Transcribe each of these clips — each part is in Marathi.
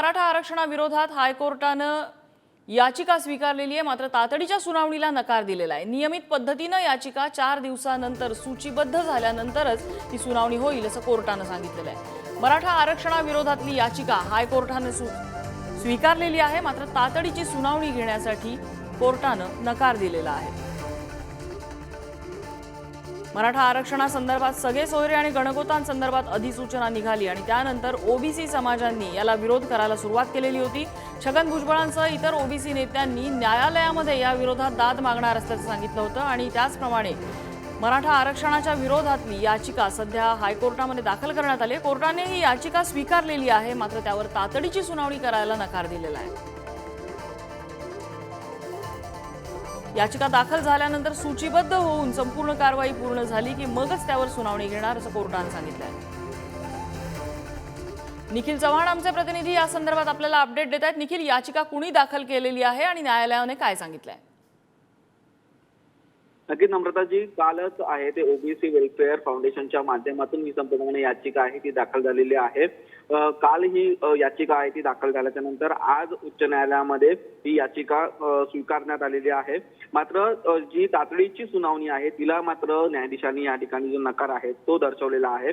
मराठा आरक्षणाविरोधात हायकोर्टानं याचिका स्वीकारलेली आहे. मात्र तातडीच्या सुनावणीला नकार दिलेला आहे. नियमित पद्धतीनं याचिका चार दिवसानंतर सूचीबद्ध झाल्यानंतरच ती सुनावणी होईल असं कोर्टानं सांगितलेलं आहे. मराठा आरक्षणाविरोधातली याचिका हायकोर्टानं सु स्वीकारलेली आहे. मात्र तातडीची सुनावणी घेण्यासाठी कोर्टानं नकार दिलेला आहे. मराठा आरक्षणासंदर्भात सगळे सोयरे आणि गणगोतांसंदर्भात अधिसूचना निघाली आणि त्यानंतर ओबीसी समाजांनी याला विरोध करायला सुरुवात केलेली होती. छगन भुजबळांसह इतर ओबीसी नेत्यांनी न्यायालयामध्ये या विरोधात दाद मागणार असल्याचं सांगितलं होतं आणि त्याचप्रमाणे मराठा आरक्षणाच्या विरोधातली याचिका सध्या हायकोर्टामध्ये दाखल करण्यात आली कोर्टाने ही याचिका स्वीकारलेली आहे मात्र त्यावर तातडीची सुनावणी करायला नकार दिलेला आहे. याचिका दाखल झाल्यानंतर सूचीबद्ध होऊन संपूर्ण कारवाई पूर्ण झाली की मगच त्यावर सुनावणी घेणार असं कोर्टानं सांगितलंय. निखिल चव्हाण आमचे प्रतिनिधी या संदर्भात आपल्याला अपडेट देत आहेत निखिल याचिका कुणी दाखल केलेली आहे आणि न्यायालयाने काय सांगितलंय? नक्कीच नम्रताजी कालच आहे ते ओबीसी वेलफेअर फाउंडेशनच्या माध्यमातून ही संपूर्ण याचिका आहे ती दाखल झालेली आहे. काल ही याचिका आहे ती दाखल झाल्याच्यानंतर आज उच्च न्यायालयामध्ये ही याचिका स्वीकारण्यात आलेली आहे. मात्र जी तातडीची सुनावणी आहे तिला मात्र न्यायाधीशांनी या ठिकाणी जो नकार आहे तो दर्शवलेला आहे.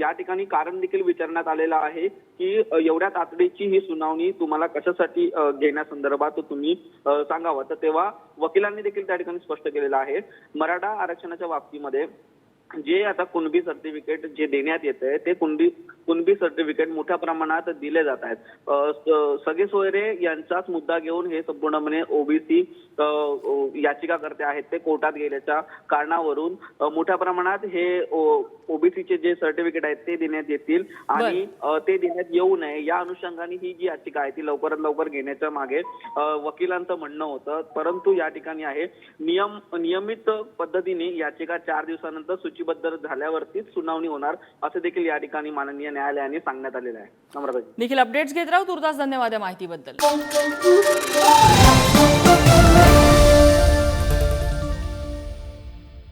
या ठिकाणी कारण देखील विचारण्यात आलेलं आहे की एवढ्या तातडीची ही सुनावणी तुम्हाला कशासाठी घेण्यासंदर्भात तुम्ही सांगावं? तर तेव्हा वकिलांनी देखील त्या ठिकाणी स्पष्ट केलेलं आहे. मराठा आरक्षणाच्या बाबतीमध्ये जे आता कुणबी सर्टिफिकेट जे देण्यात येत आहे ते कुणबी कुणबी सर्टिफिकेट मोठ्या प्रमाणात दिले जात आहेत. सगळे सोयरे यांचाच मुद्दा घेऊन हे संपूर्णपणे ओबीसी याचिकाकर्ते आहेत ते कोर्टात गेल्याच्या कारणावरून मोठ्या प्रमाणात हे ओबीसीचे जे सर्टिफिकेट आहेत ते देण्यात येतील आणि ते देण्यात येऊ नये. या अनुषंगाने ही जी याचिका आहे ती लवकरात लवकर घेण्याच्या मागे वकिलांचं म्हणणं होतं. परंतु या ठिकाणी आहे नियम नियमित पद्धतीने याचिका चार दिवसानंतर सूचीबद्ध झाल्यावरतीच सुनावणी होणार असं देखील या ठिकाणी माननीय न्यायालयाने सांगण्यात आलेलं आहे. नम्रताजी निखिल अपडेट्स घेत राहू? तुर्तास धन्यवाद या माहितीबद्दल.